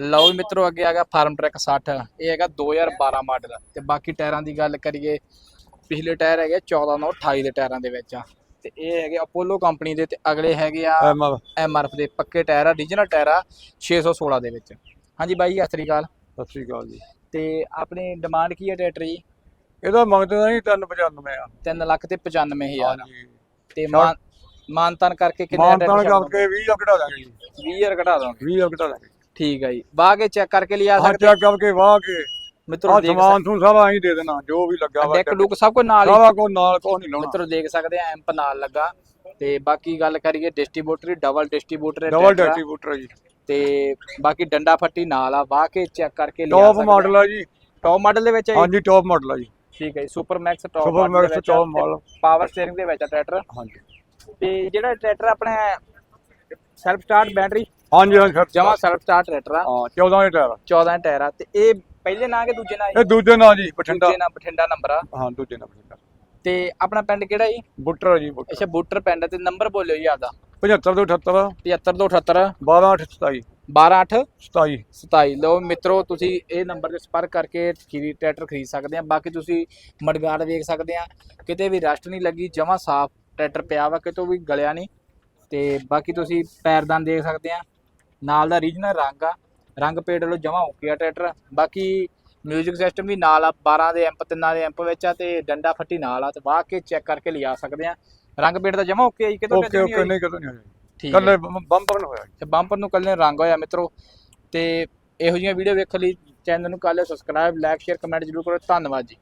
ਲਓ ਵੀ ਮਿੱਤਰੋ ਅੱਗੇ ਆ ਗਿਆ ਫਾਰਮ ਟਰੈਕ 60 ਇਹ ਹੈਗਾ 2012 ਮਾਡਲ। ਤੇ ਬਾਕੀ ਟਾਇਰਾਂ ਦੀ ਗੱਲ ਕਰੀਏ ਪਿਛਲੇ ਟਾਇਰ ਹੈਗੇ 14 ਨਾਲ 28 ਦੇ ਟਾਇਰਾਂ ਦੇ ਵਿੱਚ ਆ। ਤੇ ਇਹ ਹੈਗੇ ਅਪੋਲੋ ਕੰਪਨੀ ਦੇ ਤੇ ਅਗਲੇ ਹੈਗੇ ਆ ਐਮ ਆ ਐਮਆਰਐਫ ਦੇ ਪੱਕੇ ਟਾਇਰ ਆ ਓਰੀਜਨਲ ਟਾਇਰ ਆ 616 ਦੇ ਵਿੱਚ। ਹਾਂਜੀ ਬਾਈ ਸਤਿ ਸ੍ਰੀ ਅਕਾਲ। ਸਤਿ ਸ੍ਰੀ ਅਕਾਲ ਜੀ। ਤੇ ਆਪਣੀ ਡਿਮਾਂਡ ਕੀ ਹੈ ਟਰੈਕਟਰ ਜੀ ਇਹਦਾ ਮੰਗਦੇ ਨਹੀਂ 395 ਆ। 3 ਲੱਖ ਤੇ 95000 ਹਾਂਜੀ। ਤੇ ਮਾਨ ਮਾਨਤਨ ਕਰਕੇ ਕਿੰਨੇ ਮਾਨਤਾਨ ਕਰਕੇ 20 ਲੱਖ ਘਟਾ ਦਾਂਗੇ ਜੀ। 20000 ਘਟਾ ਦੋਗੇ। 20 ਲੱਖ ਘਟਾ ਦਾਂਗੇ। ਠੀਕ ਹੈ ਜੀ। ਬਾਹ ਕੇ ਚੈੱਕ ਕਰਕੇ ਲਿਆ ਹਾਂ ਸਕਦੇ ਚੱਕ ਕਰਕੇ ਵਾਹ ਕੇ। ਮਿੱਤਰੋ ਆ ਦੇਖ ਸਮਾਨ ਤੁਹਾਨੂੰ ਸਾਰਾ ਅਸੀਂ ਦੇ ਦੇਣਾ ਜੋ ਵੀ ਲੱਗਾ ਵਾ ਡੈਕ ਡੁੱਕ ਸਭ ਕੁਝ ਨਾਲ ਹੀ ਸਾਰਾ ਕੋ ਨਾਲ ਕੋ ਨਹੀਂ ਲਾਉਣਾ। ਮਿੱਤਰੋ ਦੇਖ ਸਕਦੇ ਆ ਐਂਪ ਨਾਲ ਲੱਗਾ। ਤੇ ਬਾਕੀ ਗੱਲ ਕਰੀਏ distributor double distributor double distributor ji. ਤੇ ਬਾਕੀ ਡੰਡਾ ਫੱਟੀ ਨਾਲ ਆ ਵਾਹ ਕੇ ਚੈੱਕ ਕਰਕੇ ਲਿਆ ਟੌਪ ਮਾਡਲ ਆ। ਜੀ। ਟੌਪ ਮਾਡਲ ਦੇ ਵਿੱਚ ਹੈ ਜੀ? ਹਾਂਜੀ ਟੌਪ ਮਾਡਲ ਆ ਜੀ। ਠੀਕ ਹੈ ਜੀ super max top super max top model power steering ਦੇ ਵਿੱਚ ਆ ਟਰੈਕਟਰ ਹਾਂਜੀ। ਤੇ ਜਿਹੜਾ ਟਰੈਕਟਰ ਆਪਣਾ ਸੈਲਫ ਸਟਾਰਟ ਬੈਟਰੀ ਹਾਂਜੀ ਹਾਂਜੀ ਸਰ। ਜਮਾ ਸੈਲਫ ਸਟਾਰਟ ਟਰੈਕਟਰ ਆ। ਹਾਂ 14 ਦੇ ਟਾਇਰ 14 ਟਾਇਰ ਆ। ਤੇ ਇਹ ਪਹਿਲੇ ਨਾਂ ਕਿ ਦੂਜੇ ਨਾਂ ਇਹ ਦੂਜੇ ਨਾਲ ਜੀ ਬਠਿੰਡਾ। ਦੂਜੇ ਨਾਂ ਬਠਿੰਡਾ ਨੰਬਰ ਆ। ਹਾਂ ਦੂਜੇ ਨਾਲ ਬਠਿੰਡਾ। ਤੇ ਆਪਣਾ ਪਿੰਡ ਕਿਹੜਾ ਜੀ? ਬੁੱਟਰ ਆ ਜੀ ਬੁੱਟਰ। ਅੱਛਾ ਬੂਟਰ ਪਿੰਡ ਆ। ਤੇ ਨੰਬਰ ਬੋਲਿਓ ਜੀ ਆਪਦਾ। 75 ਤੋਂ 78 75278 12 8 27 128 27 27 ਲਓ ਮਿੱਤਰੋ ਤੁਸੀਂ ਇਹ ਨੰਬਰ ਤੇ ਸੰਪਰਕ ਕਰਕੇ ਖੀਰੀ ਟਰੈਕਟਰ ਖਰੀਦ ਸਕਦੇ ਆ। ਬਾਕੀ ਤੁਸੀਂ ਮਡਗਾਰਡ ਵੇਖ ਸਕਦੇ ਆ। ਕਿਤੇ ਵੀ ਰਸਟ ਨਹੀਂ ਲੱਗੀ ਜਮਾ ਸਾਫ਼ ਟਰੈਕਟਰ ਪਿਆ ਵਾ ਕਿਤੋਂ ਵੀ ਗਲਿਆ ਨਹੀਂ। ਤੇ ਬਾਕੀ ਤੁਸੀਂ ਪੈਰਦਾਨ ਦੇਖ ਸਕਦੇ ਆ। ਨਾਲ ਦਾ ਰੀਜਨਲ ਰੰਗ ਆ। ਰੰਗ ਪੇਟ ਵੱਲੋਂ ਜਮਾ ਓਕੇ ਆ ਟਰੈਕਟਰ। ਬਾਕੀ ਮਿਊਜ਼ਿਕ ਸਿਸਟਮ ਵੀ ਨਾਲ ਆ 12 ਦੇ ਐਂਪ ਤਿੰਨਾਂ ਦੇ ਐਂਪ ਵਿੱਚ ਆ ਤੇ ਡੰਡਾ ਫੱਟੀ ਨਾਲ ਆ ਤੇ ਵਾਹ ਕੇ ਚੈੱਕ ਕਰਕੇ ਲਿਆ ਸਕਦੇ ਆ। ਰੰਗ ਪੇਟ ਦਾ ਜਮਾ ਓਕੇ ਆ ਜੀ ਕਿਤੋਂ ਓਕੇ ਓਕੇ ਨਹੀਂ ਕਦੋਂ ਨਹੀਂ ਹੋਇਆ ਠੀਕ ਹੈ ਕੱਲੇ ਬੰਪਰ ਨੂੰ ਹੋਇਆ। ਤੇ ਬੰਪਰ ਨੂੰ ਕੱਲੇ ਰੰਗ ਹੋਇਆ ਮਿੱਤਰੋ। ਤੇ ਇਹੋ ਜਿਹੀਆਂ ਵੀਡੀਓ ਵੇਖਣ ਲਈ ਚੈਨਲ ਨੂੰ ਕਰ ਲਿਓ ਸਬਸਕ੍ਰਾਈਬ ਲਾਈਕ ਸ਼ੇਅਰ ਕਮੈਂਟ ਜ਼ਰੂਰ ਕਰੋ। ਧੰਨਵਾਦ ਜੀ।